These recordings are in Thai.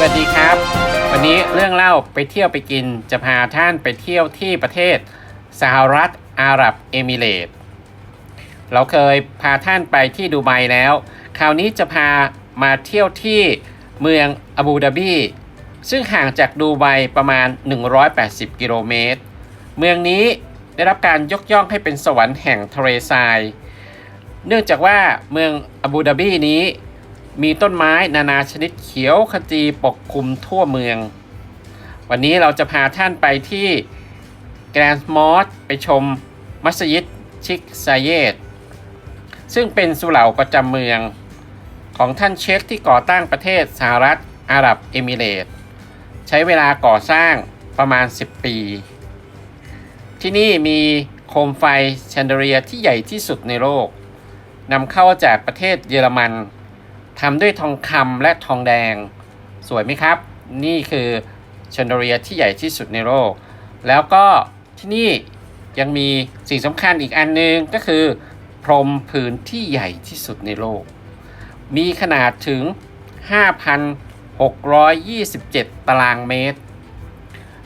สวัสดีครับ วันนี้เรื่องเล่าไปเที่ยวไปกินจะพาท่านไปเที่ยวที่ประเทศสหรัฐอาหรับเอมิเรตส์เราเคยพาท่านไปที่ดูไบแล้ว คราวนี้จะพามาเที่ยวที่เมืองอาบูดาบีซึ่งห่างจากดูไบประมาณ 180 กิโลเมตร เมืองนี้ได้รับการยกย่องให้เป็นสวรรค์แห่งทะเลทราย เนื่องจากว่าเมืองอาบูดาบีนี้ มีต้นไม้นานาชนิดเขียวขจีปกคลุมทั่วเมือง วันนี้เราจะพาท่านไปที่แกรนด์มอสไปชมมัสยิดชิกซาเยตซึ่งเป็นสุเหร่าประจำเมืองของท่านเชคที่ก่อตั้งประเทศสหรัฐอาหรับเอมิเรต ใช้เวลาก่อสร้างประมาณ 10 ปี ที่นี่มีโคมไฟแชนเดเลียร์ที่ใหญ่ที่สุดในโลกนำเข้าจากประเทศเยอรมัน ทำด้วยทองคำและทองแดง สวยไหมครับ นี่คือแชนเดเลียที่ใหญ่ที่สุดในโลก แล้วก็ที่นี่ยังมีสิ่งสำคัญอีกอันหนึงก็คือ พรมผืนที่ใหญ่ที่สุดในโลก มีขนาดถึง 5,627 ตารางเมตร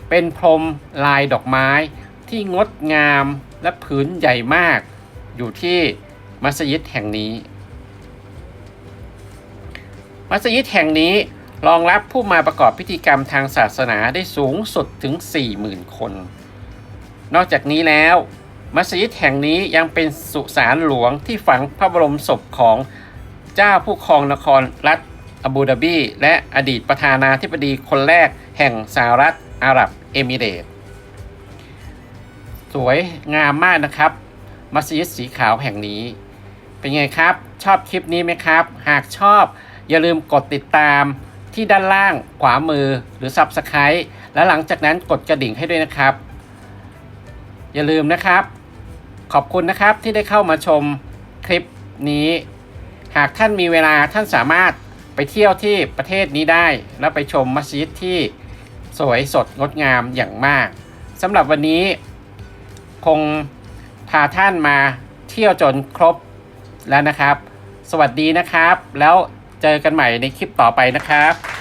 เป็นพรมลายดอกไม้ที่งดงามและผืนใหญ่มาก อยู่ที่มัสยิดแห่งนี้ มัสยิดแห่งนี้รองรับผู้มาประกอบพิธีกรรมทางศาสนาได้สูงสุดถึง 40,000 คน นอกจากนี้แล้ว มัสยิดแห่งนี้ยังเป็นสุสานหลวงที่ฝังพระบรมศพของเจ้าผู้ครองนครรัฐอาบูดาบี และอดีตประธานาธิบดีคนแรกแห่งสหรัฐอาหรับเอมิเรตส์สวยงามมากนะครับ มัสยิดสีขาวแห่งนี้ เป็นไงครับ ชอบคลิปนี้ไหมครับ หากชอบ อย่าลืมกดติดตามที่ด้านล่างขวามือหรือ Subscribe และหลังจากนั้นกดกระดิ่งให้ด้วยนะครับ อย่าลืมนะครับ ขอบคุณนะครับที่ได้เข้ามาชมคลิปนี้ หากท่านมีเวลาท่านสามารถไปเที่ยวที่ประเทศนี้ได้ แล้วไปชมมัสยิดที่สวยสดงดงามอย่างมากสำหรับวันนี้ คงพาท่านมาเที่ยวจนครบแล้วนะครับ สวัสดีนะครับแล้ว เจอกันใหม่ในคลิปต่อไปนะครับ